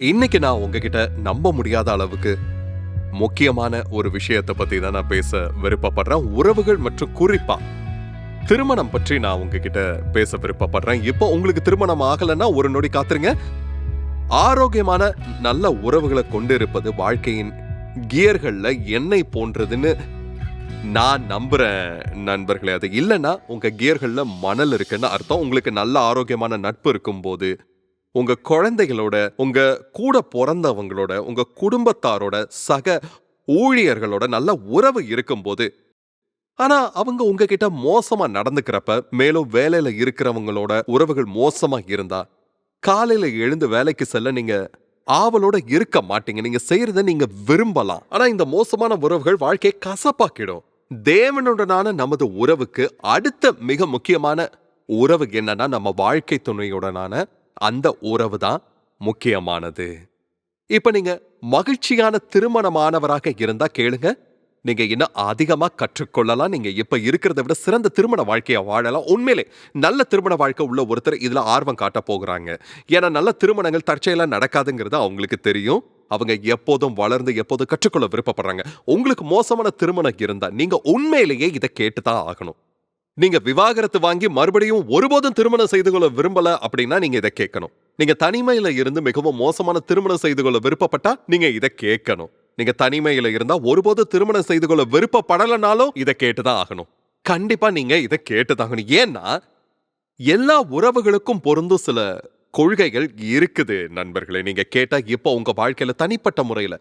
இன்னைக்கு நான் உங்ககிட்ட நம்ப முடியாத அளவுக்கு முக்கியமான ஒரு விஷயத்தை பத்தி தான் நான் பேச விருப்பப்படுறேன். உறவுகள் மற்றும் குறிப்பா திருமணம் பற்றி நான் உங்ககிட்ட பேச விருப்பப்படுறேன். இப்போ உங்களுக்கு திருமணம் ஆகலைன்னா ஒரு நொடி காத்துருங்க. ஆரோக்கியமான நல்ல உறவுகளை கொண்டிருப்பது வாழ்க்கையின் கியர்களில் எண்ணெய் போன்றதுன்னு நான் நம்புறேன் நண்பர்களே. அது இல்லைன்னா உங்க கியர்களில் மணல் இருக்குன்னு அர்த்தம். உங்களுக்கு நல்ல ஆரோக்கியமான நட்பு இருக்கும்போது உங்க குழந்தைகளோட உங்க கூட பிறந்தவங்களோட உங்க குடும்பத்தாரோட சக ஊழியர்களோட நல்ல உறவு இருக்கும்போது ஆனா அவங்க உங்ககிட்ட மோசமா நடந்துக்கிறப்ப மேலும் வேலையில இருக்கிறவங்களோட உறவுகள் மோசமா இருந்தா காலையில எழுந்து வேலைக்கு செல்ல நீங்க ஆவலோட இருக்க மாட்டீங்க. நீங்க செய்யறத நீங்க விரும்பலாம். ஆனா இந்த மோசமான உறவுகள் வாழ்க்கையை கசப்பாக்கிடும். தேவனுடனான நமது உறவுக்கு அடுத்த மிக முக்கியமான உறவு என்னன்னா நம்ம வாழ்க்கை துணையுடனான அந்த உறவு தான் முக்கியமானது. இப்ப நீங்க மகிழ்ச்சியான திருமணமானவராக இருந்தா கேளுங்க. நீங்க இன்னும் அதிகமா கற்றுக்கொள்ளலாம்? நீங்க இப்ப இருக்கிறத விட சிறந்த திருமண வாழ்க்கையை வாழலாம். உண்மையிலே நல்ல திருமண வாழ்க்கை உள்ள ஒருத்தர் இதுல ஆர்வம் காட்ட போகிறாங்க. ஏன்னா நல்ல திருமணங்கள் தற்செயலா நடக்காதுங்கிறது அவங்களுக்கு தெரியும். அவங்க எப்போதும் வளர்ந்து எப்போதும் கற்றுக்கொள்ள விருப்பப்படுறாங்க. உங்களுக்கு மோசமான திருமணம் இருந்தா நீங்க உண்மையிலேயே இதை கேட்டுதான் ஆகணும். நீங்க விவாகரத்து வாங்கி மறுபடியும் ஒருபோதும் திருமணம் செய்து கொள்ள விரும்பல அப்படின்னா நீங்க இதை கேட்கணும். நீங்க தனிமையில இருந்து மிகவும் மோசமான திருமணம் செய்து கொள்ள விருப்பப்பட்டா நீங்க இதை கேட்கணும். நீங்க தனிமையில இருந்தா ஒருபோதும் திருமணம் செய்து கொள்ள விருப்பப்படலைனாலும் இதை கேட்டுதான் ஆகணும். கண்டிப்பா நீங்க இதை கேட்டுதான் ஆகணும். ஏன்னா எல்லா உறவுகளுக்கும் பொருந்தும் சில கொள்கைகள் இருக்குது நண்பர்களே. நீங்க கேட்டா இப்போ உங்க வாழ்க்கையில தனிப்பட்ட முறையில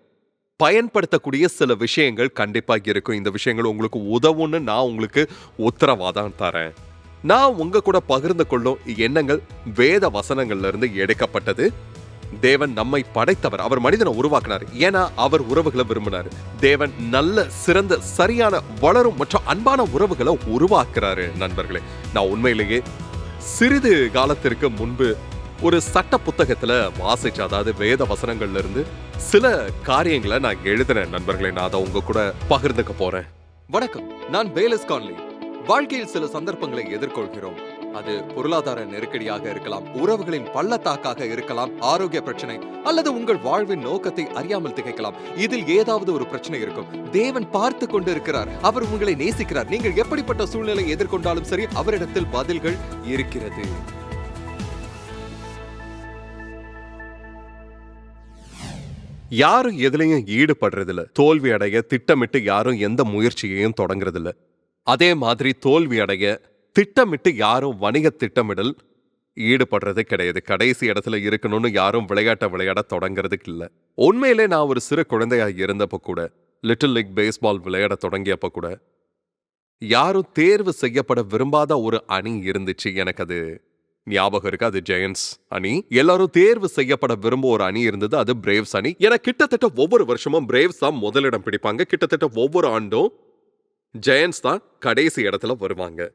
பயன்படுத்தக்கூடிய சில விஷயங்கள் கண்டிப்பாக இருக்கும். இந்த விஷயங்கள் உங்களுக்கு உதவும்னு நான் உங்களுக்கு உத்தரவாதம் தரேன். நான் உங்க கூட பகிர்ந்து கொள்ளும் எண்ணங்கள் வேத வசனங்கள்ல இருந்து எடுக்கப்பட்டது. தேவன் நம்மை படைத்தவர். அவர் மனிதனை உருவாக்கினார். ஏன்னா அவர் உறவுகளை விரும்பினார். தேவன் நல்ல சிறந்த சரியான வளரும் மற்றும் அன்பான உறவுகளை உருவாக்குறாரு நண்பர்களே. நான் உண்மையிலேயே சிறிது காலத்திற்கு முன்பு ஒரு சட்ட புத்தகத்துல வாசிச்ச அதாவது வேத வசனங்கள்ல இருந்து சில காரியங்களை நான் எழுதினேன் நண்பர்களே. நான் அதை உங்க கூட பகிர்ந்துக்க போறேன். வணக்கம். நான் வேலஸ் கான்லி. வாழ்க்கையில் சில சந்தர்ப்பங்களை எதிர்கொள்கிறோம். அது பொருளாதார நெருக்கடியாக இருக்கலாம் உறவுகளின் பள்ளத்தாக்காக இருக்கலாம் ஆரோக்கிய பிரச்சனை அல்லது உங்கள் வாழ்வின் நோக்கத்தை அறியாமல் திகைக்கலாம். இதில் ஏதாவது ஒரு பிரச்சனை இருக்கும். தேவன் பார்த்து கொண்டு இருக்கிறார் அவர் உங்களை நேசிக்கிறார். நீங்கள் எப்படிப்பட்ட சூழ்நிலை எதிர்கொண்டாலும் சரி அவரிடத்தில் பதில்கள் இருக்கிறது. யாரும் எதுலயும் ஈடுபடுறதில்ல. தோல்வி அடைய திட்டமிட்டு யாரும் எந்த முயற்சியையும் தொடங்குறதில்ல. அதே மாதிரி தோல்வி அடைய திட்டமிட்டு யாரும் வணிக திட்டமிடல் ஈடுபடுறது கிடையாது. கடைசி இடத்துல இருக்கணும்னு யாரும் விளையாட்ட விளையாட தொடங்குறதுக்கு இல்ல. உண்மையிலே நான் ஒரு சிறு குழந்தையா இருந்தப்ப கூட லிட்டில் லீக் பேஸ்பால் விளையாட தொடங்கியப்ப கூட யாரும் தேர்வு செய்யப்பட விரும்பாத ஒரு அணி இருந்துச்சு. எனக்கு அது ஞாபகம் இருக்கு? அது ஜெயன்ஸ் அணி. எல்லாரும் தேர்வு செய்யப்பட விரும்ப ஒரு அணி இருந்தது அது பிரேவ்ஸ் அணி. ஏன்னா கிட்டத்தட்ட ஒவ்வொரு வருஷமும் பிரேவ்ஸ் தான் முதலிடம் பிடிப்பாங்க. கிட்டத்தட்ட ஒவ்வொரு ஆண்டும் ஜெயன்ஸ் தான் கடைசி இடத்துல வருவாங்க.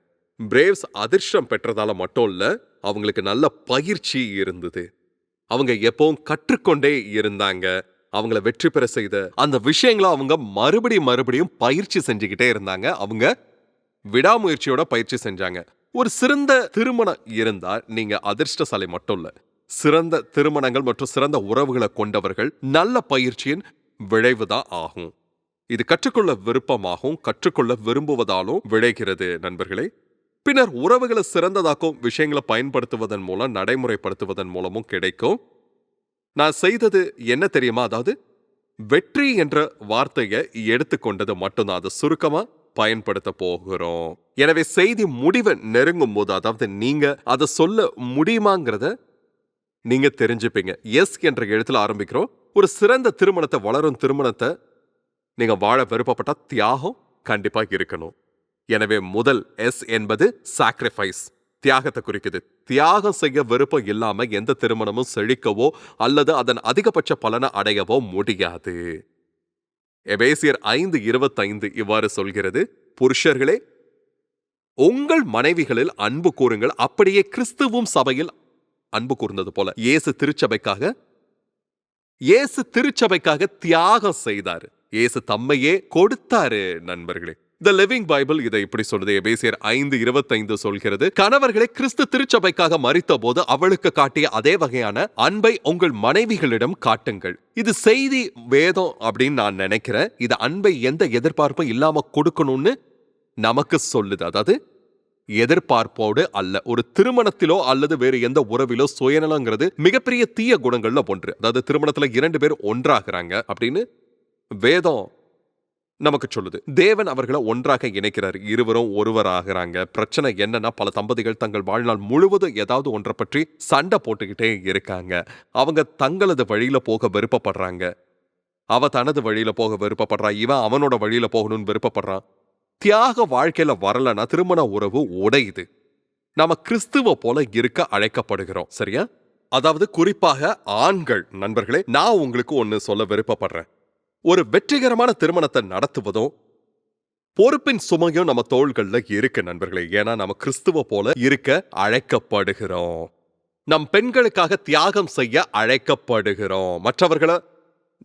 பிரேவ்ஸ் அதிர்ஷ்டம் பெற்றதால மட்டும் இல்ல அவங்களுக்கு நல்ல பயிற்சி இருந்தது. அவங்க எப்பவும் கற்றுக்கொண்டே இருந்தாங்க. அவங்கள வெற்றி பெற செய்த அந்த விஷயங்களை அவங்க மறுபடியும் மறுபடியும் பயிற்சி செஞ்சுக்கிட்டே இருந்தாங்க. அவங்க விடாமுயற்சியோட பயிற்சி செஞ்சாங்க. ஒரு சிறந்த திருமணம் இருந்தா நீங்க அதிர்ஷ்டசாலை மட்டும் இல்ல. சிறந்த திருமணங்கள் மற்றும் சிறந்த உறவுகளை கொண்டவர்கள் நல்ல பயிற்சியின் விளைவுதான் ஆகும். இது கற்றுக்கொள்ள விருப்பமாகவும் கற்றுக்கொள்ள விரும்புவதாலும் விளைகிறது நண்பர்களே. பின்னர் உறவுகளை சிறந்ததாக்கும் விஷயங்களை பயன்படுத்துவதன் மூலம் நடைமுறைப்படுத்துவதன் மூலமும் கிடைக்கும். நான் செய்தது என்ன தெரியுமா? அதாவது வெற்றி என்ற வார்த்தையை எடுத்துக்கொண்டது மட்டும்தான். அது சுருக்கமா? பயன்படுத்த போகிறோம். எனவே செய்தி முடிவை நெருங்கும் போது அதாவது நீங்க அதை சொல்ல முடியுமாங்கிறத நீங்க தெரிஞ்சுப்பீங்க. எஸ் என்ற எழுத்துல ஆரம்பிக்கிறோம். ஒரு சிறந்த திருமணத்தை வளரும் திருமணத்தை நீங்க வாழ விருப்பப்பட்ட தியாகம் கண்டிப்பா இருக்கணும். எனவே முதல் எஸ் என்பது சாக்ரிஃபைஸ் தியாகத்தை குறிக்குது. தியாகம் செய்ய விருப்பம் இல்லாம எந்த திருமணமும் செழிக்கவோ அல்லது அதன் அதிகபட்ச பலனை அடையவோ முடியாது. எபேசியர் ஐந்து இருபத்தைந்து இவ்வாறு சொல்கிறது புருஷர்களே உங்கள் மனைவிகளில் அன்பு கூறுங்கள். அப்படியே கிறிஸ்துவும் சபையில் அன்பு கூர்ந்தது போல இயேசு திருச்சபைக்காக இயேசு திருச்சபைக்காக தியாகம் செய்தார். இயேசு தம்மையே கொடுத்தாரு நண்பர்களே. த லிவிங் பைபிள் இதை இப்படி சொல்லுது. எபேசியர் ஐந்து இருபத்தைந்து சொல்கிறது கணவர்களை கிறிஸ்து திருச்சபைக்காக மறித்த போது அவளுக்கு காட்டிய அதே வகையான அன்பை உங்கள் மனைவிகளிடம் காட்டுங்கள். இது செய்தி வேதம் அப்படின்னு நான் நினைக்கிறேன். இது அன்பை எந்த எதிர்பார்ப்பும் இல்லாம கொடுக்கணும்னு நமக்கு சொல்லுது. அதாவது எதிர்பார்ப்போடு அல்ல ஒரு திருமணத்திலோ அல்லது வேறு எந்த உறவிலோ சுயநலங்கிறது மிகப்பெரிய தீய குணங்கள்ல ஒன்று. அதாவது திருமணத்துல இரண்டு பேர் ஒன்றாகிறாங்க அப்படின்னு வேதம் நமக்கு சொல்லுது தேவன் அவர்களை ஒன்றாக இணைக்கிறார். இருவரும் ஒருவர் ஆகிறாங்க பிரச்சனை என்னன்னா பல தம்பதிகள் தங்கள் வாழ்நாள் முழுவதும் ஏதாவது ஒன்றை பற்றி சண்டை போட்டுக்கிட்டே இருக்காங்க. அவங்க தங்களது வழியில போக விருப்பப்படுறாங்க. அவ தனது வழியில போக விருப்பப்படுறா. இவன் அவனோட வழியில போகணும்னு விருப்பப்படுறான். தியாக வாழ்க்கையில வரலன்னா திருமண உறவு உடையுது. நாம கிறிஸ்துவ போல இருக்க அழைக்கப்படுகிறோம். சரியா? அதாவது குறிப்பாக ஆண்கள். நண்பர்களே நான் உங்களுக்கு ஒன்று சொல்ல விருப்பப்படுறேன். ஒரு வெற்றிகரமான திருமணத்தை நடத்துவதும் பொறுப்பின் சுமையும் நம்ம தோள்கள்ல இருக்கு நண்பர்களே. ஏன்னா நம்ம கிறிஸ்துவ போல இருக்க அழைக்கப்படுகிறோம். நம் பெண்களுக்காக தியாகம் செய்ய அழைக்கப்படுகிறோம். மற்றவர்களை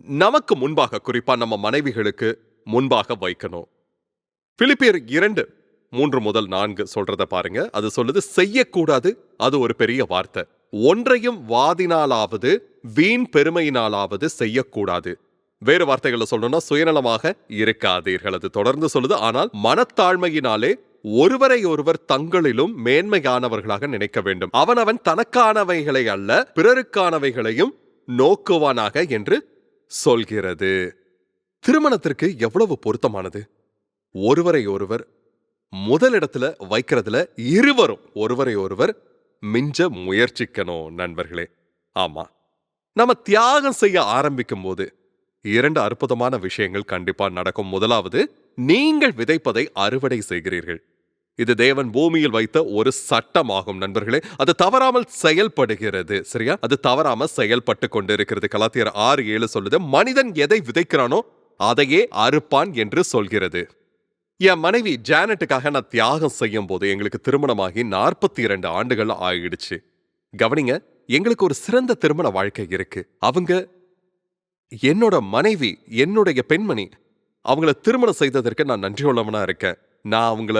நமக்கு முன்பாக குறிப்பா நம்ம மனைவிகளுக்கு முன்பாக வைக்கணும். பிலிப்பியர் இரண்டு மூன்று முதல் நான்கு சொல்றத பாருங்க. அது சொல்லுது செய்யக்கூடாது அது ஒரு பெரிய வார்த்தை. ஒன்றையும் வாதினாலாவது வீண் பெருமையினாலாவது செய்யக்கூடாது. வேறு வார்த்தைகளை சொல்லணும்னா சுயநலமாக இருக்காதீர்கள். அது தொடர்ந்து சொல்லுது. ஆனால் மனத்தாழ்மையினாலே ஒருவரை ஒருவர் தங்களிலும் மேன்மையானவர்களாக நினைக்க வேண்டும். அவனவன் தனக்கானவைகளை அல்ல பிறருக்கானவைகளையும் நோக்குவானாக என்று சொல்கிறது. திருமணத்திற்கு எவ்வளவு பொருத்தமானது? ஒருவரை ஒருவர் முதலிடத்துல வைக்கிறதுல இருவரும் ஒருவரை ஒருவர் மிஞ்ச முயற்சிக்கணும் நண்பர்களே. ஆமா. நம்ம தியாகம் செய்ய ஆரம்பிக்கும் போது இரண்டு அற்புதமான விஷயங்கள் கண்டிப்பா நடக்கும். முதலாவது நீங்கள் விதைப்பதை அறுவடை செய்கிறீர்கள். இது தேவன் பூமியில் வைத்த ஒரு சட்டமாகும் நண்பர்களே. அது தவறாமல் செயல்படுகிறது சரியா? அது தவறாம செயல்பட்டு கொண்டிருக்கிறது. கலாத்தியர் ஆறு ஏழு சொல்லுது மனிதன் எதை விதைக்கிறானோ அதையே அறுப்பான் என்று சொல்கிறது. என் மனைவி ஜானட்டுக்காக நான் தியாகம் செய்யும் போது எங்களுக்கு திருமணமாகி நாற்பத்தி இரண்டு ஆண்டுகள் ஆயிடுச்சு. கவனிங்க எங்களுக்கு ஒரு சிறந்த திருமண வாழ்க்கை இருக்கு. அவங்க என்னோட மனைவி என்னுடைய பெண்மணி அவங்கள திருமணம் செய்ததற்கு நான் நன்றியுள்ளவனா இருக்கேன். நான் அவங்கள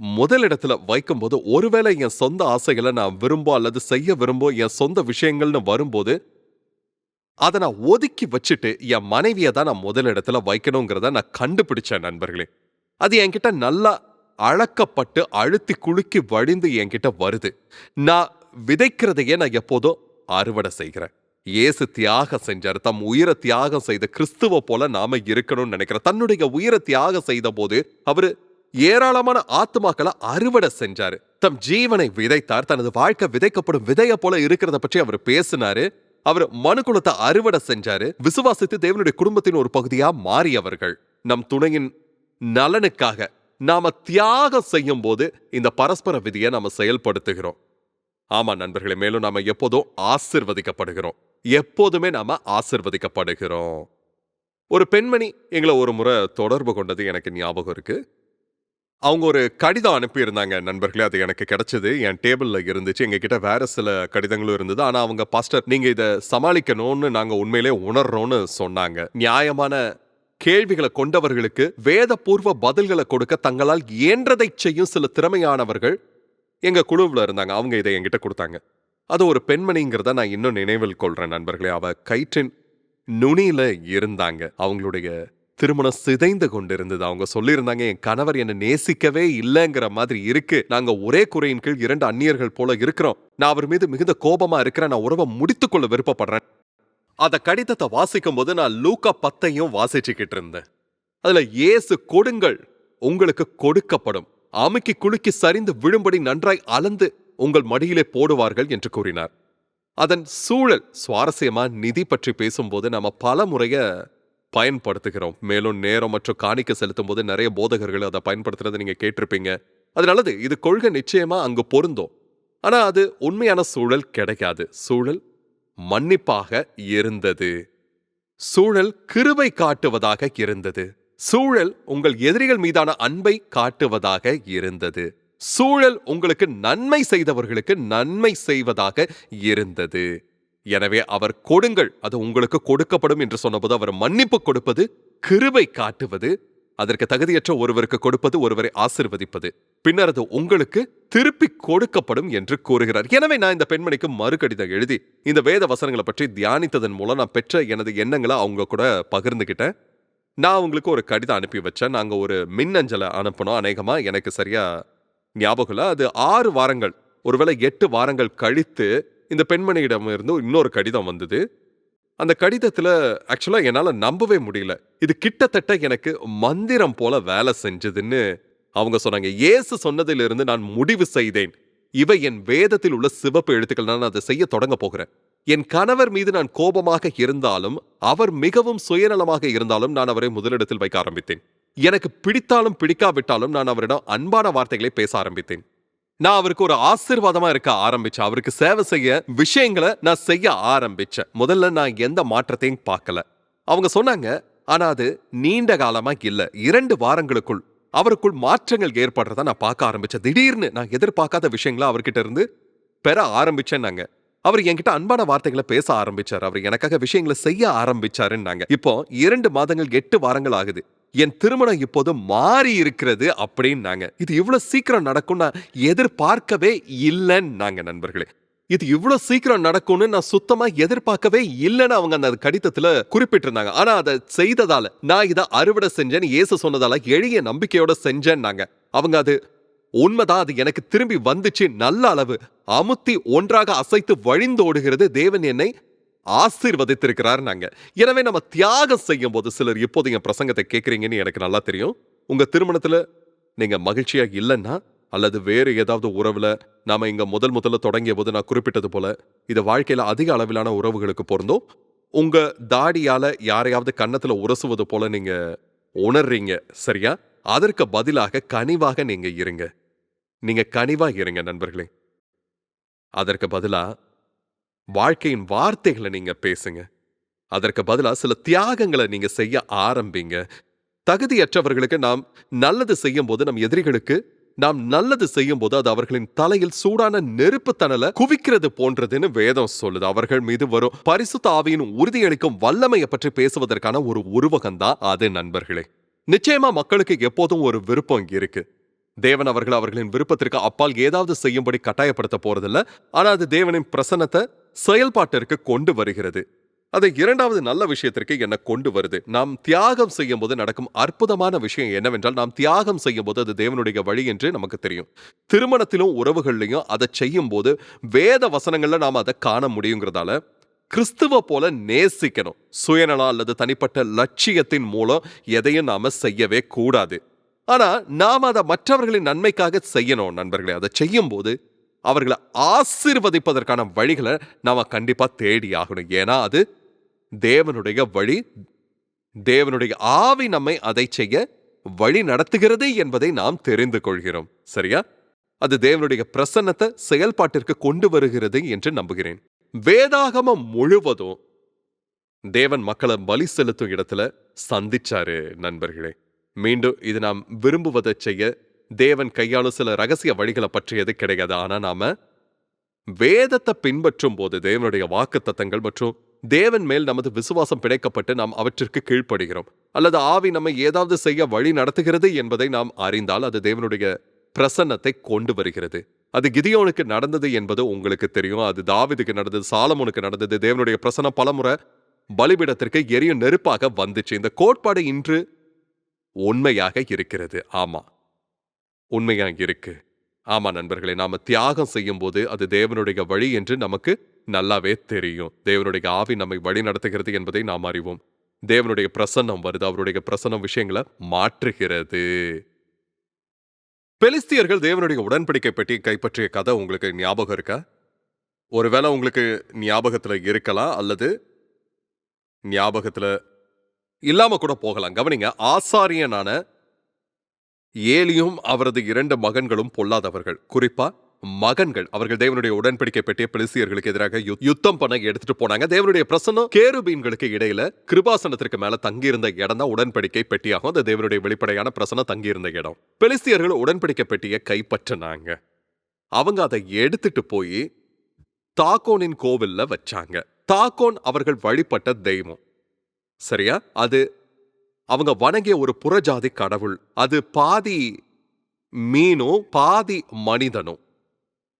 முதலிடத்துல வைக்கும்போது ஒருவேளை என் சொந்த ஆசைகளை நான் விரும்போ அல்லது செய்ய விரும்போ என் சொந்த விஷயங்கள்னு வரும்போது அதை நான் ஒதுக்கி வச்சுட்டு என் மனைவியை தான் நான் முதலிடத்துல வைக்கணுங்கிறத நான் கண்டுபிடிச்சேன் நண்பர்களே. அது என்கிட்ட நல்லா அளக்கப்பட்டு அழுத்தி குலுக்கி வழிந்து என்கிட்ட வருது. நான் விதைக்கிறதையே நான் எப்போதும் அறுவடை செய்கிறேன். இயேசு தியாகம் செஞ்சார். தம் உயிரை தியாகம் செய்த கிறிஸ்துவ போல நாம இருக்கணும்னு நினைக்கிறேன் தன்னுடைய உயிரை தியாகம் செய்த போது அவரு ஏராளமான ஆத்மாக்களை அறுவடை செஞ்சாரு. தம் ஜீவனை விதைத்தார். தனது வாழ்க்கை விதைக்கப்படும் விதைய போல இருக்கிறத பற்றி அவர் பேசினாரு. அவர் மனுக்குலத்தை அறுவடை செஞ்சாரு. விசுவாசித்து தேவனுடைய குடும்பத்தின் ஒரு பகுதியா மாறியவர்கள். நம் துணையின் நலனுக்காக நாம தியாகம் செய்யும் போது இந்த பரஸ்பர விதியை நாம செயல்படுத்துகிறோம். ஆமா நண்பர்களே மேலும் நாம எப்போதும் ஆசிர்வதிக்கப்படுகிறோம். எப்போதுமே நாம ஆசிர்வதிக்கப்படுகிறோம். ஒரு பெண்மணி எங்களை ஒரு முறை தொடர்பு கொண்டது எனக்கு ஞாபகம் இருக்கு. அவங்க ஒரு கடிதம் அனுப்பியிருந்தாங்க நண்பர்களே அது எனக்கு கிடைச்சது. என் டேபிள்ல இருந்துச்சு. எங்ககிட்ட வேற சில கடிதங்களும் இருந்தது. ஆனா அவங்க பாஸ்டர் நீங்க இதை சமாளிக்கணும்னு நாங்க உண்மையிலே உணர்றோம்னு சொன்னாங்க. நியாயமான கேள்விகளை கொண்டவர்களுக்கு வேதபூர்வ பதில்களை கொடுக்க தங்களால் இயன்றதை செய்யும் சில திறமையானவர்கள் எங்க குழுவில் இருந்தாங்க. அவங்க இதை என்கிட்ட கொடுத்தாங்க. அது ஒரு பெண்மணிங்கிறத நான் இன்னும் நினைவில் கொள்றேன் நண்பர்களே. அவ கயிற்றின் நுனியில இருந்தாங்க. அவங்களுடைய திருமணம் சிதைந்து கொண்டிருந்தது. அவங்க சொல்லியிருந்தாங்க என் கணவர் என்னை நேசிக்கவே இல்லைங்கிற மாதிரி இருக்கு. நாங்க ஒரே குறையின் கீழ் இரண்டு அந்நியர்கள் போல இருக்கிறோம். நான் அவர் மீது மிகுந்த கோபமா இருக்கிறேன். நான் உறவை முடித்துக்கொள்ள விருப்பப்படுறேன். அந்த கடிதத்தை வாசிக்கும் போது நான் லூக்கா பத்தையும் வாசிச்சுக்கிட்டு இருந்தேன். அதுல ஏசு கொடுங்கள். உங்களுக்கு கொடுக்கப்படும். அமுக்கி குலுக்கி சரிந்து விழும்படி நன்றாய் அளந்து உங்கள் மடியிலே போடுவார்கள் என்று கூறினார். அதன் சூழல் சுவாரஸ்யமா நிதி பற்றி பேசும்போது நம்ம பல முறைய பயன்படுத்துகிறோம். மேலும் நேரம் மற்றும் காணிக்க செலுத்தும் போது நிறைய போதகர்கள் அதை பயன்படுத்துறதை நீங்க கேட்டிருப்பீங்க. அது நல்லது. இது கொள்கை நிச்சயமா அங்கு பொருந்தும். ஆனா அது உண்மையான சூழல் கிடைக்காது. சூழல் மன்னிப்பாக இருந்தது. சூழல் கிருபை காட்டுவதாக இருந்தது. சூழல் உங்கள் எதிரிகள் மீதான அன்பை காட்டுவதாக இருந்தது. சூழல் உங்களுக்கு நன்மை செய்தவர்களுக்கு நன்மை செய்வதாக இருந்தது. எனவே அவர் கொடுங்கள் அது உங்களுக்கு கொடுக்கப்படும் என்று சொன்னபோது அவர் மன்னிப்பு கொடுப்பது கிருபை காட்டுவது அதற்கு தகுதியற்ற ஒருவருக்கு கொடுப்பது ஒருவரை ஆசிர்வதிப்பது. பின்னர் அது உங்களுக்கு திருப்பி கொடுக்கப்படும் என்று கூறுகிறார். எனவே நான் இந்த பெண்மணிக்கு மறு கடிதம் எழுதி இந்த வேத வசனங்களை பற்றி தியானித்ததன் மூலம் நான் பெற்ற எனது எண்ணங்களை அவங்க கூட பகிர்ந்துக்கிட்டேன் நான் உங்களுக்கு ஒரு கடிதம் அனுப்பி வச்சேன். நாங்க ஒரு மின்னஞ்சலை அனுப்பினோம். அநேகமா எனக்கு சரியா ஞாபகம் அது ஆறு வாரங்கள். ஒருவேளை எட்டு வாரங்கள் கழித்து இந்த பெண்மணியிடம் இருந்து இன்னொரு கடிதம் வந்தது. அந்த கடிதத்துல ஆக்சுவலா என்னால நம்பவே முடியல. இது கிட்டத்தட்ட எனக்கு மந்திரம் போல வேலை செஞ்சதுன்னு அவங்க சொன்னாங்க. இயேசு சொன்னதிலிருந்து நான் முடிவு செய்தேன். இவை என் வேதத்தில் உள்ள சிவப்பு எழுத்துக்கள். நான் அதை செய்ய தொடங்க போகிறேன். என் கணவர் மீது நான் கோபமாக இருந்தாலும் அவர் மிகவும் சுயநலமாக இருந்தாலும் நான் அவரை முதலிடத்தில் வைக்க ஆரம்பித்தேன். எனக்கு பிடித்தாலும் பிடிக்காவிட்டாலும் நான் அவரிடம் அன்பான வார்த்தைகளை பேச ஆரம்பித்தேன். நான் அவருக்கு ஒரு ஆசீர்வாதமா இருக்க ஆரம்பிச்சேன். அவருக்கு சேவை செய்ய விஷயங்களை நான் செய்ய ஆரம்பிச்சேன். முதல்ல நான் எந்த மாற்றத்தையும் பார்க்கல. அவங்க சொன்னாங்க ஆனா அது நீண்ட காலமா இல்ல. இரண்டு வாரங்களுக்குள் அவருக்குள் மாற்றங்கள் ஏற்படுறத நான் பார்க்க ஆரம்பிச்சேன். திடீர்னு நான் எதிர்பார்க்காத விஷயங்களை அவர்கிட்ட இருந்து பெற ஆரம்பிச்சேன்னாங்க. அவர் என்கிட்ட அன்பான வார்த்தைகளை பேச ஆரம்பிச்சார். அவர் எனக்காக விஷயங்களை செய்ய ஆரம்பிச்சாருன்னாங்க. இப்போ இரண்டு மாதங்கள் எட்டு வாரங்கள் ஆகுது. என் திருமணம் இப்போது மாறி இருக்கிறது அப்படின்னாங்க. இது இவ்வளோ சீக்கிரம் நடக்கும் நான் எதிர்பார்க்கவே இல்லைன்னாங்க நண்பர்களே. இது இவ்வளோ சீக்கிரம் நடக்கும்னு நான் சுத்தமா எதிர்பார்க்கவே இல்லைன்னு அவங்க அந்த கடிதத்துல குறிப்பிட்டிருந்தாங்க. ஆனா அதை செய்ததால நான் இதை அறுவடை செஞ்சேன்னு ஏசு சொன்னதால எளிய நம்பிக்கையோட செஞ்சேன்னாங்க. அவங்க அது உண்மைதான் அது எனக்கு திரும்பி வந்துச்சு. நல்ல அளவு அமுத்தி ஒன்றாக அசைத்து வழிந்தோடுகிறது. தேவன் என்னை ஆசீர்வதித்திருக்கிறார் நாங்க எனவே நம்ம தியாகம் செய்யும் போது சிலர் இப்போது என் பிரசங்கத்தை கேட்குறீங்கன்னு எனக்கு நல்லா தெரியும். உங்க திருமணத்துல நீங்க மகிழ்ச்சியா இல்லைன்னா அல்லது வேறு ஏதாவது உறவுல நாம இங்க முதல் முதல்ல தொடங்கிய போது நான் குறிப்பிட்டது போல இது வாழ்க்கையில அதிக அளவிலான உறவுகளுக்கு பொருந்தும். உங்க தாடியால யாரையாவது கன்னத்துல உரசுவது போல நீங்க உணர்றீங்க சரியா? அதற்கு பதிலாக கனிவாக நீங்க இருங்க. நீங்க கனிவா இருங்க நண்பர்களே. அதற்கு பதிலா வாழ்க்கையின் வார்த்தைகளை நீங்க பேசுங்க. அதற்கு பதிலா சில தியாகங்களை நீங்க செய்ய ஆரம்பிங்க. தகுதியற்றவர்களுக்கு நாம் நல்லது செய்யும் போது நம் எதிரிகளுக்கு நாம் நல்லது செய்யும் போது அது அவர்களின் தலையில் சூடான நெருப்பு தணலை குவிக்கிறது போன்றதுன்னு வேதம் சொல்லுது. அவர்கள் மீது வரும் பரிசுத்த ஆவியின் உறுதியளிக்கும் வல்லமையை பற்றி பேசுவதற்கான ஒரு உருவகம் தான் அது நண்பர்களே. நிச்சயமா மக்களுக்கு எப்போதும் ஒரு விருப்பம் இருக்கு. தேவன் அவர்கள் அவர்களின் விருப்பத்திற்கு அப்பால் ஏதாவது செய்யும்படி கட்டாயப்படுத்த போறதில்ல. ஆனா அது தேவனின் பிரசன்னத்தை செயல்பாட்டிற்கு கொண்டு வருகிறது. அது இரண்டாவது நல்ல விஷயத்திற்கு என்ன கொண்டு வருது. நாம் தியாகம் செய்யும் போது நடக்கும் அற்புதமான விஷயம் என்னவென்றால் நாம் தியாகம் செய்யும் போது அது தேவனுடைய வழி என்று நமக்கு தெரியும். திருமணத்திலும் உறவுகள்லையும் அதை செய்யும் போது வேத வசனங்கள்ல நாம் அதை காண முடியுங்கிறதால கிறிஸ்துவ போல நேசிக்கணும். சுயநலம் அல்லது தனிப்பட்ட லட்சியத்தின் மூலம் எதையும் நாம செய்யவே கூடாது. ஆனா நாம் அதை மற்றவர்களின் நன்மைக்காக செய்யணும் நண்பர்களே. அதை செய்யும் போது அவர்களை ஆசீர்வதிப்பதற்கான வழிகளை நாம கண்டிப்பா தேடி ஆகணும். ஏன்னா அது தேவனுடைய வழி தேவனுடைய ஆவி நம்மை அதை செய்ய வழி நடத்துகிறது என்பதை நாம் தெரிந்து கொள்கிறோம். சரியா? அது தேவனுடைய பிரசன்னத்தை செயல்பாட்டிற்கு கொண்டு வருகிறது என்று நம்புகிறேன். வேதாகமம் முழுவதும் தேவன் மக்களை பலி செலுத்தும் இடத்துல சந்திச்சாரு நண்பர்களே. மீண்டும் இது நாம் விரும்புவதை செய்ய தேவன் கையாளும் சில ரகசிய வழிகளை பற்றியது கிடையாது. ஆனா நாம வேதத்தை பின்பற்றும் போது தேவனுடைய வாக்கு மற்றும் தேவன் மேல் நமது விசுவாசம் பிணைக்கப்பட்டு நாம் அவற்றிற்கு கீழ்ப்படுகிறோம். அல்லது ஆவி நம்மை ஏதாவது செய்ய வழி நடத்துகிறது என்பதை நாம் அறிந்தால் அது தேவனுடைய பிரசன்னத்தை கொண்டு வருகிறது. அது கிதியோனுக்கு நடந்தது என்பது உங்களுக்கு தெரியும். அது தாவிதுக்கு நடந்தது சாலமோனுக்கு நடந்தது. தேவனுடைய பிரசனம் பலமுறை பலிபிடத்திற்கு எரியும் நெருப்பாக வந்துச்சு. இந்த கோட்பாடு இன்று உண்மையாக இருக்கிறது. ஆமா. உண்மையா இருக்கு. ஆமா நண்பர்களே நாம தியாகம் செய்யும் போது அது தேவனுடைய வழி என்று நமக்கு நல்லாவே தெரியும். தேவனுடைய ஆவி நம்மை வழி நடத்துகிறது என்பதை நாம் அறிவோம். தேவனுடைய பிரசன்னம் வருது அவருடைய பிரசன்னம் விஷயங்களை மாற்றுகிறது. பெலிஸ்தியர்கள் தேவனுடைய உடன்படிக்கை பெட்டி கைப்பற்றிய கதை உங்களுக்கு ஞாபகம் இருக்கா? ஒருவேளை உங்களுக்கு ஞாபகத்துல இருக்கலாம் அல்லது ஞாபகத்துல இல்லாம கூட போகலாம். கவனிங்க ஆசாரியனான ஏலியும் அவரது இரண்டு மகன்களும் பொல்லாதவர்கள். குறிப்பா மகன்கள். அவர்கள் தேவனுடைய உடன்படிக்கை பெட்டிய பிலிசியர்களுக்கு எதிராக யுத்தம் பண்ண எடுத்துட்டு போனாங்க. தேவனுடைய பிரசன்னம் கேருபீன்களுக்கு இடையில கிருபாசனத்திற்கு மேல தங்கியிருந்த இடம் தான் உடன்படிக்கை பெட்டியாகும். அந்த தேவனுடைய வெளிப்படையான பிரசன்னம் தங்கியிருந்த இடம். பிலிஸ்தியர்கள் உடன்படிக்கை பெட்டியை கைப்பற்றினாங்க. அவங்க அதை எடுத்துட்டு போய் தாக்கோனின் கோவில்ல வச்சாங்க. தாக்கோன் அவர்கள் வழிபட்ட தெய்வம். சரியா? அது அவங்க வணங்கிய ஒரு புறஜாதி கடவுள். அது பாதி மீனும் பாதி மனிதனும்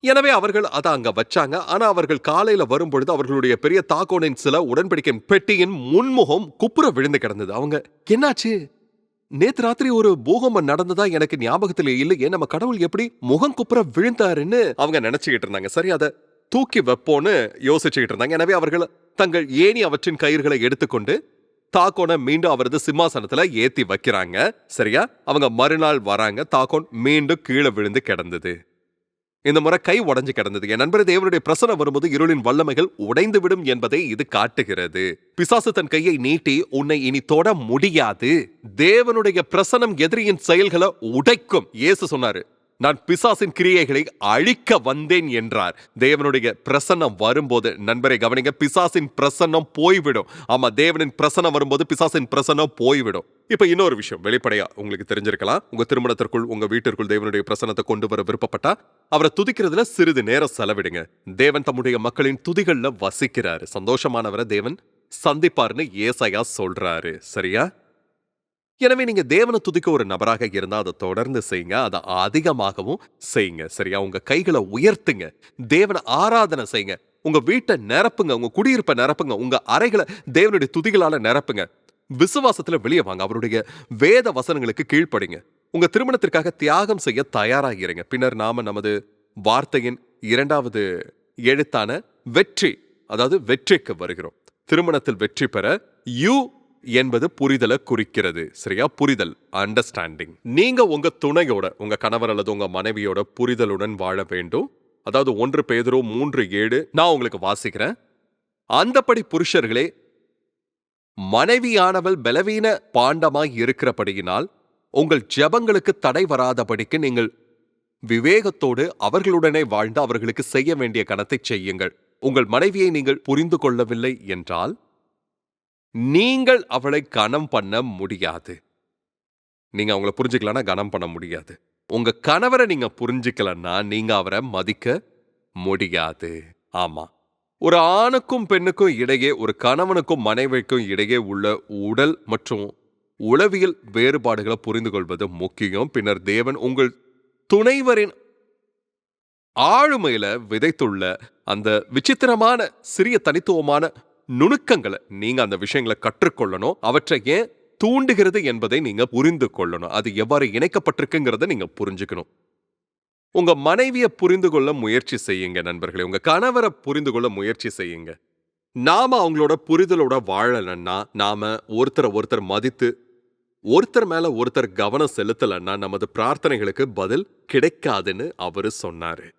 எனவே அவர்கள் அதை அங்க வச்சாங்க. ஆனா அவர்கள் காலையில வரும்பொழுது அவர்களுடைய பெரிய தாக்கோனின் சில உடன்படிக்கை பெட்டியின் முன்முகம் குப்புற விழுந்து கிடந்தது. அவங்க என்னாச்சு? நேத்து ராத்திரி ஒரு பூகம்பம் நடந்ததா? எனக்கு ஞாபகத்துல இல்லையே. நம்ம கடவுள் எப்படி முகம் குப்புற விழுந்தாருன்னு? அவங்க நினைச்சுக்கிட்டு இருந்தாங்க. சரி அதை தூக்கி வைப்போன்னு யோசிச்சுக்கிட்டு இருந்தாங்க. எனவே அவர்கள் தங்கள் ஏணி அவற்றின் கயிறுகளை எடுத்துக்கொண்டு தாக்கோனை மீண்டும் அவரது சிம்மாசனத்துல ஏத்தி வைக்கிறாங்க. சரியா? அவங்க மறுநாள் வராங்க. தாக்கோன் மீண்டும் கீழே விழுந்து கிடந்தது. இந்த முறை கை உடைஞ்சு கிடந்தது. என் நண்பர் தேவனுடைய பிரசனம் வரும்போது இருளின் வல்லமைகள் உடைந்து விடும் என்பதை இது காட்டுகிறது. பிசாசு தன் கையை நீட்டி உன்னை இனி தொட முடியாது. தேவனுடைய பிரசனம் எதிரியின் செயல்களை உடைக்கும். இயேசு சொன்னாரு. நான் பிசாசின் கிரியைகளை அழிக்க வந்தேன் என்றார். தேவனுடைய பிரசன்னம் வரும்போது நண்பரை கவனிங்க பிசாசின் பிரசன்னம் போய்விடும். ஆமா தேவனின் பிரசன்னம் வரும்போது பிசாசின் பிரசன்னம் போய்விடும். இப்ப இன்னொரு விஷயம் வெளிப்படையா உங்களுக்கு தெரிஞ்சிருக்கலாம். உங்க திருமணத்திற்குள் உங்க வீட்டிற்குள் தேவனுடைய பிரசனத்தை கொண்டு வர விருப்பப்பட்டா அவரை துதிக்கிறதுல சிறிது நேரம் செலவிடுங்க. தேவன் தம்முடைய மக்களின் துதிகள்ல வசிக்கிறாரு. சந்தோஷமானவரை தேவன் சந்திப்பார்னு ஏசையா சொல்றாரு. சரியா? எனவே நீங்க தேவனை துதிக்க ஒரு நபராக இருந்தா அதை தொடர்ந்து செய்யுங்க. அதை அதிகமாகவும் செய்யுங்க. சரியா? உங்க கைகளை உயர்த்துங்க. தேவனை ஆராதனை செய்யுங்க. உங்க வீட்டை நிரப்புங்க. உங்க குடியிருப்பை நிரப்புங்க. உங்க அறைகளை தேவனுடைய துதிகளால நிரப்புங்க. விசுவாசத்துல வெளியே வாங்க. அவருடைய வேத வசனங்களுக்கு கீழ்ப்படிங்க. உங்க திருமணத்திற்காக தியாகம் செய்ய தயாராக இருங்க பின்னர் நாம நமது வார்த்தையின் இரண்டாவது எழுத்தான வெற்றி அதாவது வெற்றிக்கு வருகிறோம். திருமணத்தில் வெற்றி பெற யூ என்பது புரிதலை குறிக்கிறது. சரியா? புரிதல் அண்டர்ஸ்டாண்டிங் நீங்க உங்க துணையோட உங்க கணவர் அல்லது உங்க மனைவியோட புரிதலுடன் வாழ வேண்டும். அதாவது ஒன்று பேதரோ மூன்று ஏழு நான் உங்களுக்கு வாசிக்கிறேன். அந்தப்படி புருஷர்களே மனைவியானவள் பலவீன பாண்டமாய் இருக்கிறபடியினால் உங்கள் ஜெபங்களுக்கு தடை வராதபடிக்கு நீங்கள் விவேகத்தோடு அவர்களுடனே வாழ்ந்து அவர்களுக்கு செய்ய வேண்டிய கணத்தை செய்யுங்கள். உங்கள் மனைவியை நீங்கள் புரிந்து கொள்ளவில்லை என்றால் நீங்கள் அவளை கனம் பண்ண முடியாது. நீங்க அவங்கள புரிஞ்சுக்கலன்னா கனம் பண்ண முடியாது. உங்க கணவரை நீங்க புரிஞ்சுக்கலன்னா நீங்க அவரை மதிக்க முடியாது. ஆமா. ஒரு ஆணுக்கும் பெண்ணுக்கும் இடையே ஒரு கணவனுக்கும் மனைவிக்கும் இடையே உள்ள உடல் மற்றும் உளவியல் வேறுபாடுகளை புரிந்து கொள்வது முக்கியம். பின்னர் தேவன் உங்கள் துணைவரின் ஆளுமையில விதைத்துள்ள அந்த விசித்திரமான சிறிய தனித்துவமான நுணுக்கங்களை நீங்க அந்த விஷயங்களை கற்றுக்கொள்ளணும். அவற்றை ஏன் தூண்டுகிறது என்பதை நீங்க புரிந்து கொள்ளணும். அது எவ்வாறு இணைக்கப்பட்டிருக்குங்கிறத நீங்க புரிஞ்சுக்கணும். உங்க மனைவியை புரிந்து கொள்ள முயற்சி செய்யுங்க நண்பர்களே. உங்க கணவரை புரிந்து கொள்ள முயற்சி செய்யுங்க. நாம அவங்களோட புரிதலோட வாழலன்னா நாம ஒருத்தரை ஒருத்தர் மதித்து ஒருத்தர் மேல ஒருத்தர் கவனம் செலுத்தலன்னா நமது பிரார்த்தனைகளுக்கு பதில் கிடைக்காதுன்னு அவரு சொன்னாரு.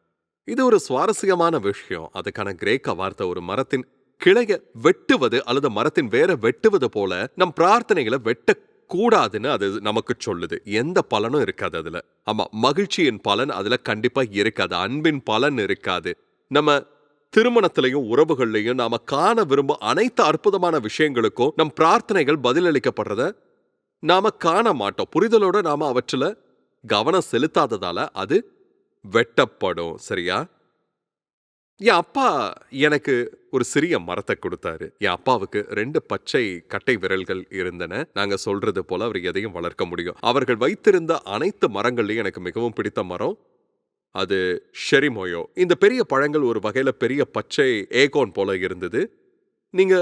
இது ஒரு சுவாரஸ்யமான விஷயம். அதுக்கான கிரேக்க வார்த்தை ஒரு மரத்தின் கிளைய வெட்டுவது அல்லது மரத்தின் வேற வெட்டுவது போல நம் பிரார்த்தனைகளை வெட்ட கூடாதுன்னு அது நமக்கு சொல்லுது. எந்த பலனும் இருக்காது அதுல. ஆமா மகிழ்ச்சியின் பலன் அதுல கண்டிப்பா இருக்காது. அன்பின் பலன் இருக்காது. நம்ம திருமணத்திலையும் உறவுகள்லையும் நாம காண விரும்பும் அனைத்து அற்புதமான விஷயங்களுக்கும் நம் பிரார்த்தனைகள் பதிலளிக்கப்படுறத நாம காண மாட்டோம். புரிதலோட நாம அவற்றில் கவனம் செலுத்தாததால அது வெட்டப்படும். சரியா? என் அப்பா எனக்கு ஒரு சிறிய மரத்தை கொடுத்தாரு. என் அப்பாவுக்கு ரெண்டு பச்சை கட்டை விரல்கள் இருந்தன. நாங்க சொல்றது போல அவர் எதையும் வளர்க்க முடியும். அவர்கள் வைத்திருந்த அனைத்து மரங்கள்லயும் எனக்கு மிகவும் பிடித்த மரம் அது ஷெரிமோயோ இந்த பெரிய பழங்கள் ஒரு வகையில பெரிய பச்சை ஏகோன் போல இருந்தது. நீங்க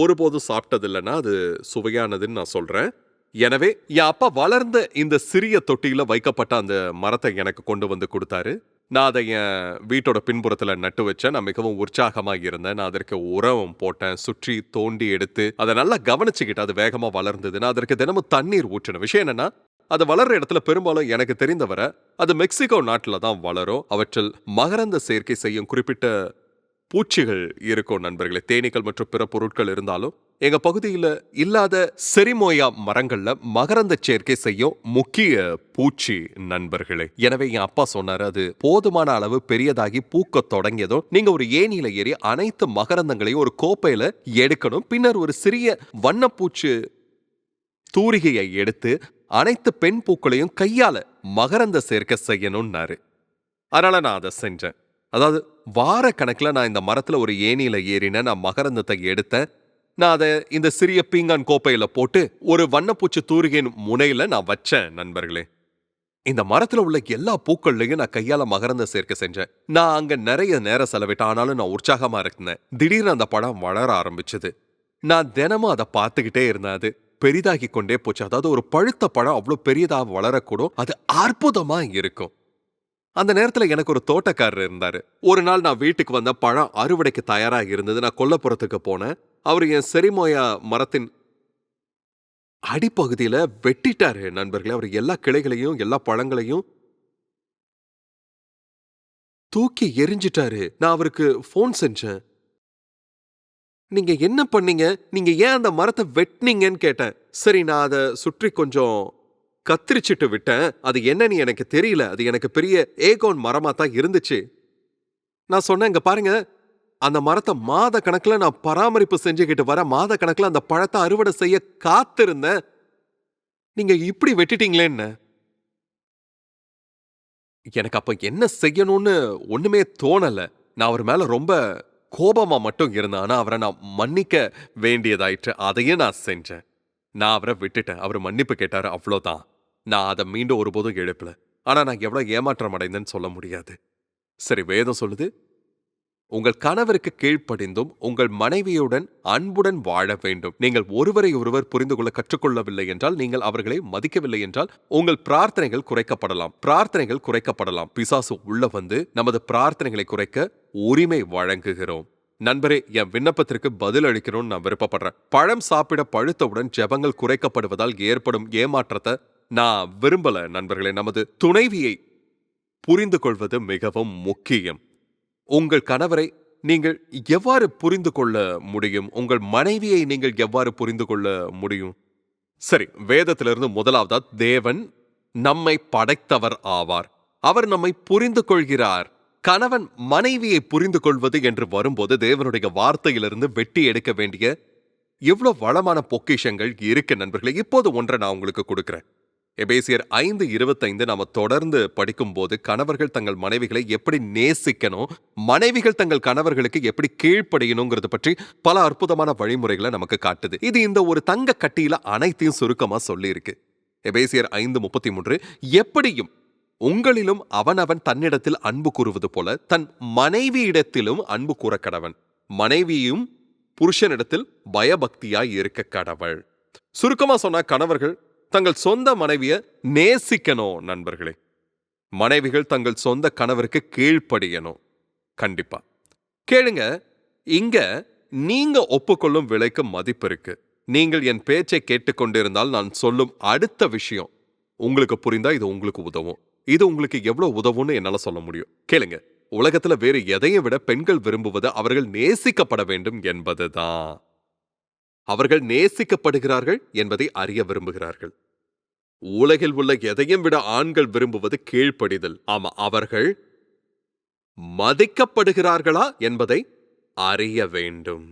ஒருபோதும் சாப்பிட்டது இல்லைன்னா அது சுவையானதுன்னு நான் சொல்றேன். எனவே என் அப்பா வளர்ந்த இந்த சிறிய தொட்டியில வைக்கப்பட்ட அந்த மரத்தை எனக்கு கொண்டு வந்து கொடுத்தாரு. நான் அதை என் வீட்டோட பின்புறத்துல நட்டு வச்சேன். நான் மிகவும் உற்சாகமா இருந்தேன். நான் அதற்கு உரம் போட்டேன். சுற்றி தோண்டி எடுத்து அதை நல்லா கவனிச்சுக்கிட்டு அது வேகமா வளர்ந்தது. நான் அதற்கு தினமும் தண்ணீர் ஊற்றின விஷயம் என்னன்னா அது வளர்ற இடத்துல பெரும்பாலும் எனக்கு தெரிந்தவரை அது மெக்சிகோ நாட்டில் தான் வளரும். அவற்றில் மகரந்த சேர்க்கை செய்யும் குறிப்பிட்ட பூச்சிகள் இருக்கும் நண்பர்களே. தேனீக்கள் மற்றும் பிற பொருட்கள் இருந்தாலும் எங்க பகுதியில் இல்லாத செரிமோயா மரங்கள்ல மகரந்த சேர்க்கை செய்யும் முக்கிய பூச்சி நண்பர்களே. எனவே என் அப்பா சொன்னாரு அது போதுமான அளவு பெரியதாகி பூக்க தொடங்கியதும் நீங்க ஒரு ஏணியில ஏறி அனைத்து மகரந்தங்களையும் ஒரு கோப்பையில எடுக்கணும். பின்னர் ஒரு சிறிய வண்ணப்பூச்சு தூரிகையை எடுத்து அனைத்து பெண் பூக்களையும் கையால மகரந்த சேர்க்கை செய்யணும்னாரு. அதனால நான் அதை செஞ்சேன். அதாவது வார கணக்கில் நான் இந்த மரத்துல ஒரு ஏனியில் ஏறினேன் நான் மகரந்தத்தை எடுத்தேன். நான் அதை இந்த சிறிய பீங்கான் கோப்பையில போட்டு ஒரு வண்ணப்பூச்சி தூரிகையின் முனையில நான் வச்சேன் நண்பர்களே. இந்த மரத்துல உள்ள எல்லா பூக்கள்லயும் நான் கையால மகரந்த சேர்க்க செஞ்சேன். நான் அங்க நிறைய நேரம் செலவிட்டேன். ஆனாலும் நான் உற்சாகமா இருந்தேன். திடீர்னு அந்த படம் வளர ஆரம்பிச்சது. நான் தினமும் அதை பார்த்துக்கிட்டே இருந்தேன். அது பெரிதாகி கொண்டே போச்சு. அதாவது ஒரு பழுத்த பழம் அவ்வளோ பெரியதா வளரக்கூடும். அது அற்புதமா இருக்கும். அந்த நேரத்துல எனக்கு ஒரு தோட்டக்காரர் இருந்தாரு. ஒரு நாள் நான் வீட்டுக்கு வந்த பழம் அறுவடைக்கு தயாரா இருந்தது. நான் கொல்லப்புறத்துக்கு போனேன். அவர் என் செரிமோயா மரத்தின் அடிப்பகுதியில வெட்டிட்டாரு நண்பர்களே. அவர் எல்லா கிளைகளையும் எல்லா பழங்களையும் தூக்கி எரிஞ்சிட்டாரு நான் அவருக்கு ஃபோன் செஞ்சேன். நீங்க என்ன பண்ணீங்க? நீங்க ஏன் அந்த மரத்தை வெட்டினீங்கன்னு கேட்டேன். சரி நான் அதை சுற்றி கொஞ்சம் கத்திரிச்சிட்டு விட்டேன். அது என்னன்னு எனக்கு தெரியல. அது எனக்கு பெரிய ஏகோன் மரமா தான் இருந்துச்சு. நான் சொன்னேன் இங்க பாருங்க அந்த மரத்தை மாத கணக்குல நான் பராமரிப்பு செஞ்சுக்கிட்டு வர மாத கணக்குல அந்த பழத்தை அறுவடை செய்ய காத்திருந்தேன் நீங்க இப்படி வெட்டிட்டீங்களேன்னு எனக்கு அப்ப என்ன செய்யணும்னு ஒண்ணுமே தோணல. நான் அவர் மேல ரொம்ப கோபமா மட்டும் இருந்தேன். ஆனா அவரை நான் மன்னிக்க வேண்டியதாயிற்று. அதையே நான் செஞ்சேன். நான் அவரை விட்டுட்டேன். அவர் மன்னிப்பு கேட்டாரு. அவ்வளோதான் நான் அதை மீண்டும் ஒருபோதும் எழுப்பல. ஆனா நான் எவ்வளவு ஏமாற்றம் அடைந்தேன்னு சொல்ல முடியாது. சரி வேதம் சொல்லுது. உங்கள் கணவருக்கு கீழ்ப்படிந்தும் உங்கள் மனைவியுடன் அன்புடன் வாழ வேண்டும். நீங்கள் ஒருவரை ஒருவர் புரிந்து கொள்ள கற்றுக்கொள்ளவில்லை என்றால் நீங்கள் அவர்களை மதிக்கவில்லை என்றால் உங்கள் பிரார்த்தனைகள் குறைக்கப்படலாம். பிரார்த்தனைகள் குறைக்கப்படலாம். பிசாசு உள்ள வந்து நமது பிரார்த்தனைகளை குறைக்க உரிமை வழங்குகிறோம். நண்பரே என் விண்ணப்பத்திற்கு பதில் அளிக்கணும்னு நான் விருப்பப்படுறேன். பழம் சாப்பிட பழுத்தவுடன் ஜெபங்கள் குறைக்கப்படுவதால் ஏற்படும் ஏமாற்றத்தை நான் விரும்பல. நண்பர்களே நமது துணைவியை புரிந்து கொள்வது மிகவும் முக்கியம். உங்கள் கணவரை நீங்கள் எவ்வாறு புரிந்து கொள்ள முடியும்? உங்கள் மனைவியை நீங்கள் எவ்வாறு புரிந்து கொள்ள முடியும்? சரி வேதத்திலிருந்து முதலாவதா தேவன் நம்மை படைத்தவர் ஆவார். அவர் நம்மை புரிந்து கொள்கிறார். கணவன் மனைவியை புரிந்து கொள்வது என்று வரும்போது தேவனுடைய வார்த்தையிலிருந்து வெட்டி எடுக்க வேண்டிய எவ்வளவு வளமான பொக்கிஷங்கள் இருக்கு நண்பர்களே இப்போது ஒன்றை நான் உங்களுக்கு கொடுக்குறேன். எபேசியர் ஐந்து இருபத்தைந்து நாம தொடர்ந்து படிக்கும்போது கணவர்கள் தங்கள் மனைவிகளை எப்படி நேசிக்கணும் மனைவிகள் தங்கள் கணவர்களுக்கு எப்படி கீழ்ப்படையணுங்கிறது பற்றி பல அற்புதமான வழிமுறைகளை நமக்கு காட்டுது. இது இந்த ஒரு தங்க கட்டியில அனைத்தையும் சுருக்கமா சொல்லியிருக்கு. எபேசியர் ஐந்து முப்பத்தி மூன்று எப்படியும் உங்களிலும் அவனவன் தன்னிடத்தில் அன்பு கூறுவது போல தன் மனைவியிடத்திலும் அன்பு கூற கடவன். மனைவியும் புருஷனிடத்தில் பயபக்தியாய் இருக்க கடவள். சுருக்கமா சொன்னா கணவர்கள் தங்கள் சொந்த மனைவிய நேசிக்கணும் நண்பர்களே. மனைவிகள் தங்கள் சொந்த கணவருக்கு கீழ்ப்படியணும். கண்டிப்பா. கேளுங்க இங்க நீங்க ஒப்புக்கொள்ளும் விலைக்கு மதிப்பு இருக்கு. நீங்கள் என் பேச்சை கேட்டுக்கொண்டிருந்தால் நான் சொல்லும் அடுத்த விஷயம். உங்களுக்கு புரிந்தா இது உங்களுக்கு உதவும். இது உங்களுக்கு எவ்வளவு உதவும்னு என்னால சொல்ல முடியும். கேளுங்க உலகத்துல வேறு எதையை விட பெண்கள் விரும்புவது அவர்கள் நேசிக்கப்பட வேண்டும் என்பதுதான். அவர்கள் நேசிக்கப்படுகிறார்கள் என்பதை அறிய விரும்புகிறார்கள். உலகில் உள்ள எதையும் விட ஆண்கள் விரும்புவது கீழ்ப்படிதல். ஆமா அவர்கள் மதிக்கப்படுகிறார்களா என்பதை அறிய வேண்டும்.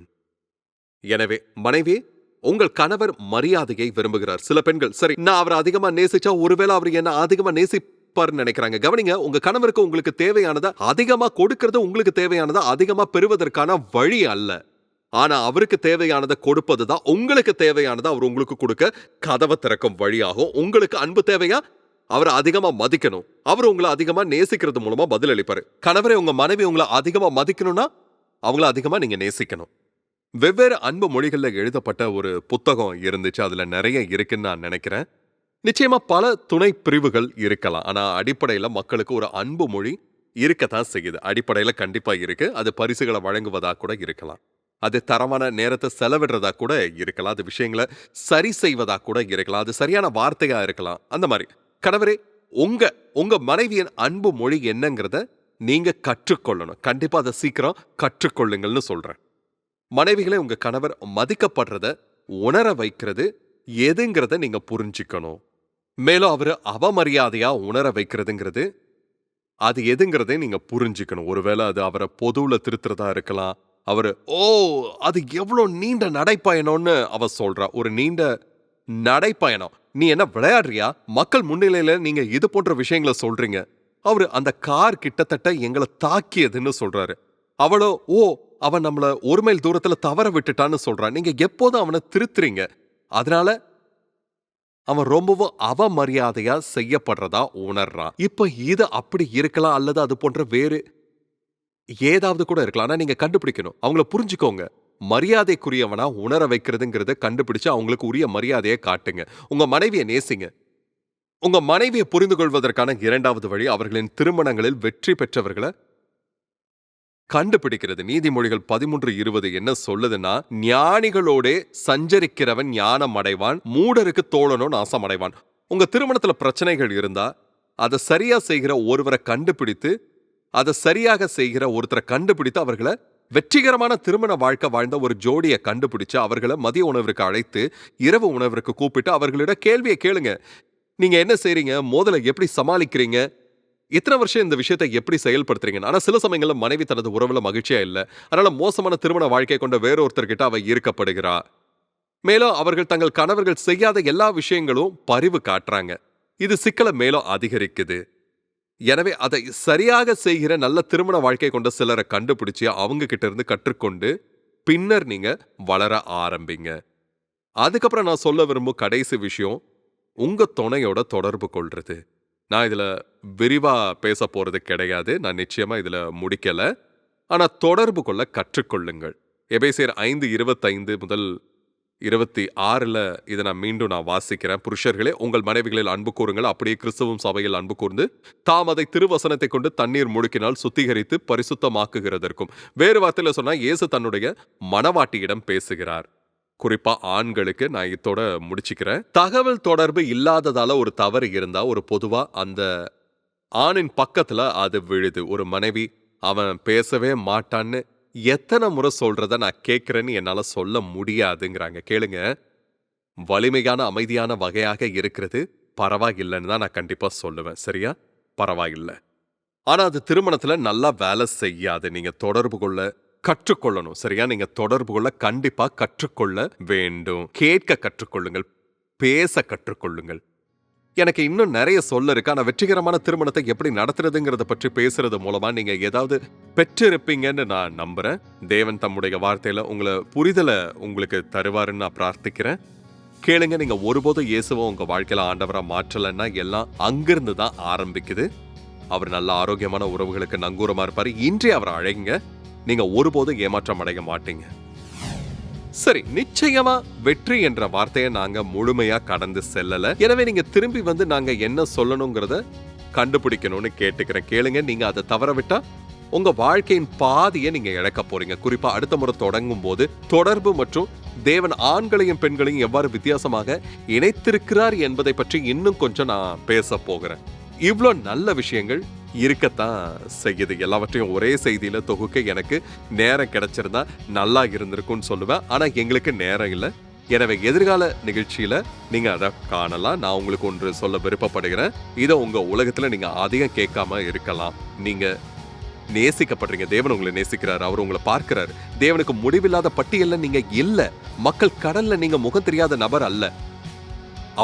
எனவே மனைவி உங்கள் கணவர் மரியாதையை விரும்புகிறார். சில பெண்கள் சரி நான் அவரை அதிகமா நேசிச்சா ஒருவேளை அவர் என்ன அதிகமா நேசிப்பார்னு நினைக்கிறாங்க. கவனிங்க உங்க கணவருக்கு உங்களுக்கு தேவையானதை அதிகமா கொடுக்கறது உங்களுக்கு தேவையானதை அதிகமா பெறுவதற்கான வழி அல்ல. ஆனா அவருக்கு தேவையானதை கொடுப்பது தான் உங்களுக்கு தேவையானதை அவர் உங்களுக்கு கொடுக்க கதவை திறக்கும் வழியாகும். உங்களுக்கு அன்பு தேவையா? அவரை அதிகமா மதிக்கணும். அவர் உங்களை அதிகமா நேசிக்கிறது மூலமா பதில் அளிப்பாரு. கணவரை உங்க மனைவி உங்களை அதிகமா மதிக்கணும்னா அவங்கள அதிகமா நீங்க நேசிக்கணும். வெவ்வேறு அன்பு மொழிகள்ல எழுதப்பட்ட ஒரு புத்தகம் இருந்துச்சு. அதுல நிறைய இருக்குன்னு நான் நினைக்கிறேன். நிச்சயமா பல துணை பிரிவுகள் இருக்கலாம். ஆனா அடிப்படையில மக்களுக்கு ஒரு அன்பு மொழி இருக்கத்தான் செய்யுது. அடிப்படையில கண்டிப்பா இருக்கு. அது பரிசுகளை வழங்குவதா கூட இருக்கலாம். அது தரமான நேரத்தை செலவிடுறதா கூட இருக்கலாம். அது விஷயங்களை சரி செய்வதா கூட இருக்கலாம். அது சரியான வார்த்தையா இருக்கலாம். அந்த மாதிரி. கணவரே உங்க உங்க மனைவியின் அன்பு மொழி என்னங்கிறத நீங்க கற்றுக்கொள்ளணும். கண்டிப்பா அதை சீக்கிரம் கற்றுக்கொள்ளுங்கள்னு சொல்றேன். மனைவிகளை உங்க கணவர் மதிக்கப்படுறத உணர வைக்கிறது எதுங்கிறத நீங்க புரிஞ்சுக்கணும். மேலும் அவர் அவமரியாதையா உணர வைக்கிறதுங்கிறது அது எதுங்கிறதை நீங்க புரிஞ்சுக்கணும். ஒருவேளை அது அவரை பொதுவுல திருத்துறதா இருக்கலாம். அவரு ஓ அது எவ்வளோ நீண்ட நடைப்பயணம்னு அவ சொல்றா. ஒரு நீண்ட நடைப்பயணம். நீ என்ன விளையாடுறியா? மக்கள் முன்னிலையில நீங்க இது போன்ற விஷயங்களை சொல்றீங்க. அவரு அந்த கார் கிட்டத்தட்ட எங்களை தாக்கியதுன்னு சொல்றாரு. அவளோ ஓ அவன் நம்மள ஒரு மைல் தூரத்துல தவற விட்டுட்டான்னு சொல்றான் நீங்க எப்போதும் அவனை திருத்துறீங்க. அதனால அவன் ரொம்பவும் அவமரியாதையா செய்யப்படுறதா உணர்றான். இப்ப இது அப்படி இருக்கலாம் அல்லது அது போன்ற வேறு ஏதாவது கூட இருக்கலாம்னா நீங்க கண்டுபிடிக்கணும். அவங்கள புரிஞ்சுக்கோங்க. மரியாதைக்குரியவனா உணர வைக்கிறதுங்கிறத கண்டுபிடிச்சு அவங்களுக்கு உரிய மரியாதையை காட்டுங்க. உங்க மனைவியை நேசிங்க. உங்க மனைவியை புரிந்து கொள்வதற்கான இரண்டாவது வழி அவர்களின் திருமணங்களில் வெற்றி பெற்றவர்களை கண்டுபிடிக்கிறது. நீதிமொழிகள் பதிமூன்று இருபது என்ன சொல்லுதுன்னா ஞானிகளோடே சஞ்சரிக்கிறவன் ஞானம் அடைவான் மூடருக்கு தோழனும்னு நாசம் அடைவான். உங்க திருமணத்துல பிரச்சனைகள் இருந்தா அதை சரியா செய்கிற ஒருவரை கண்டுபிடித்து அதை சரியாக செய்கிற ஒருத்தரை கண்டுபிடித்து அவர்களை வெற்றிகரமான திருமண வாழ்க்கை வாழ்ந்த ஒரு ஜோடியை கண்டுபிடிச்சு அவர்களை மதிய உணவிற்கு அழைத்து இரவு உணவிற்கு கூப்பிட்டு அவர்களிடம் கேள்வியை கேளுங்க. நீங்க என்ன செய்றீங்க? மோதலை எப்படி சமாளிக்கிறீங்க? இத்தனை வருஷம் இந்த விஷயத்தை எப்படி செயல்படுத்துறீங்க ஆனா சில சமயங்களில் மனைவி தனது உறவுல மகிழ்ச்சியா இல்ல. அதனால மோசமான திருமண வாழ்க்கை கொண்ட வேறொருத்தர்கிட்ட அவ ஈர்க்கப்படுகிறா. மேலும் அவர்கள் தங்கள் கணவர்கள் செய்யாத எல்லா விஷயங்களும் பரிவு காட்டுறாங்க. இது சிக்கலை மேலும் அதிகரிக்குது. எனவே அதை சரியாக செய்கிற நல்ல திருமண வாழ்க்கை கொண்ட சிலரை கண்டுபிடிச்சு அவங்க கிட்ட இருந்து கற்றுக்கொண்டு பின்னர் நீங்க வளர ஆரம்பிங்க. அதுக்கப்புறம் நான் சொல்ல விரும்பும் கடைசி விஷயம் உங்க துணையோட தொடர்பு கொள்றது. நான் இதுல விரிவா பேச போறது கிடையாது. நான் நிச்சயமா இதுல முடிக்கல. ஆனா தொடர்பு கொள்ள கற்றுக்கொள்ளுங்கள். எபேசியர் ஐந்து இருபத்தைந்து முதல் இருபத்தி ஆறுல இதை நான் மீண்டும் நான் வாசிக்கிறேன். புருஷர்களே உங்கள் மனைவிகளில் அன்பு கூறுங்கள். அப்படியே கிறிஸ்தவம் சபையில் அன்பு கூர்ந்து தாம் அதை திருவசனத்தை கொண்டு தண்ணீர் முழுக்கினால் சுத்திகரித்து பரிசுத்தமாக்குகிறதற்கும். வேறு வார்த்தையில் சொன்னா இயேசு தன்னுடைய மனவாட்டியிடம் பேசுகிறார். குறிப்பா ஆண்களுக்கு நான் இதோட முடிச்சுக்கிறேன். தகவல் தொடர்பு இல்லாததால ஒரு தவறு இருந்தா ஒரு பொதுவா அந்த ஆணின் பக்கத்துல அது விழுது. ஒரு மனைவி அவன் பேசவே மாட்டான்னு எத்தனை முறை சொல்றத நான் கேட்கிறேன்னு என்னால சொல்ல முடியாதுங்கிறாங்க. கேளுங்க. வலிமையான அமைதியான வகையாக இருக்கிறது. பரவாயில்லைன்னு தான் நான் கண்டிப்பா சொல்லுவேன். சரியா? பரவாயில்லை. ஆனா அது திருமணத்துல நல்லா வேலை செய்யாது. நீங்க தொடர்பு கொள்ள கற்றுக்கொள்ளணும். சரியா? நீங்க தொடர்பு கொள்ள கண்டிப்பா கற்றுக்கொள்ள வேண்டும். கேட்க கற்றுக்கொள்ளுங்கள். பேச கற்றுக்கொள்ளுங்கள். எனக்கு இன்னும் நிறைய சொல்ல இருக்கு. ஆனால் வெற்றிகரமான திருமணத்தை எப்படி நடத்துறதுங்கிறத பற்றி பேசுறது மூலமா நீங்க ஏதாவது பெற்றிருப்பீங்கன்னு நான் நம்புறேன். தேவன் தம்முடைய வார்த்தையில உங்களை புரிதலை உங்களுக்கு தருவாருன்னு நான் பிரார்த்திக்கிறேன். கேளுங்க நீங்க ஒருபோதும் இயேசுவை உங்க வாழ்க்கையில ஆண்டவரா மாற்றலைன்னா எல்லாம் அங்கிருந்து தான் ஆரம்பிக்குது. அவர் நல்ல ஆரோக்கியமான உறவுகளுக்கு நங்கூரமா இருப்பாரு. இன்றே அவரை அழைங்க. நீங்க ஒருபோதும் ஏமாற்றம் அடைய மாட்டீங்க. சரி நிச்சயமா வெற்றி என்ற வார்த்தையை நாங்க முழுமையா கடந்து செல்லல. எனவே நீங்க திரும்பி வந்து நாங்க என்ன சொல்லணுங்கிறத கண்டுபிடிக்கணும்னு கேட்டுக்கிறேன். கேளுங்க நீங்க அதை தவற விட்டா உங்க வாழ்க்கையின் பாதியை நீங்க இழக்க போறீங்க. குறிப்பா அடுத்த முறை தொடங்கும் போது தொடர்பு மற்றும் தேவன் ஆண்களையும் பெண்களையும் எவ்வாறு வித்தியாசமாக இணைத்திருக்கிறார் என்பதை பற்றி இன்னும் கொஞ்சம் நான் பேச போகிறேன். இவ்வளோ நல்ல விஷயங்கள் இருக்கத்தான் செய்யுது. எல்லாவற்றையும் ஒரே செய்தியில் தொகுக்க எனக்கு நேரம் கிடைச்சிருந்தா நல்லா இருந்திருக்கும்னு சொல்லுவேன். ஆனால் எங்களுக்கு நேரம் இல்லை. எனவே எதிர்கால நிகழ்ச்சியில் நீங்கள் அதை காணலாம். நான் உங்களுக்கு ஒன்று சொல்ல விருப்பப்படுகிறேன். இதை உங்கள் உலகத்தில் நீங்கள் அதிகம் கேட்காம இருக்கலாம். நீங்கள் நேசிக்கப்படுறீங்க. தேவன் உங்களை நேசிக்கிறார். அவர் உங்களை பார்க்கிறார். தேவனுக்கு முடிவில்லாத பட்டியலில் நீங்கள் இல்லை. மக்கள் கடலில் நீங்கள் முகம் தெரியாத நபர் அல்ல.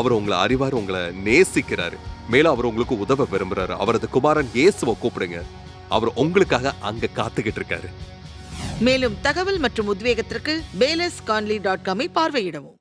அவர் உங்களை அறிவார் உங்களை நேசிக்கிறாரு. மேலும் அவர் உங்களுக்கு உதவ விரும்புறாரு. அவரது குமாரன் இயேசுவை கூப்பிடுங்க. அவர் உங்களுக்காக அங்க காத்துக்கிட்டு இருக்காரு. மேலும் தகவல் மற்றும் உத்வேகத்திற்கு பேலஸ் கான்லி டாட் காமை பார்வையிடவும்.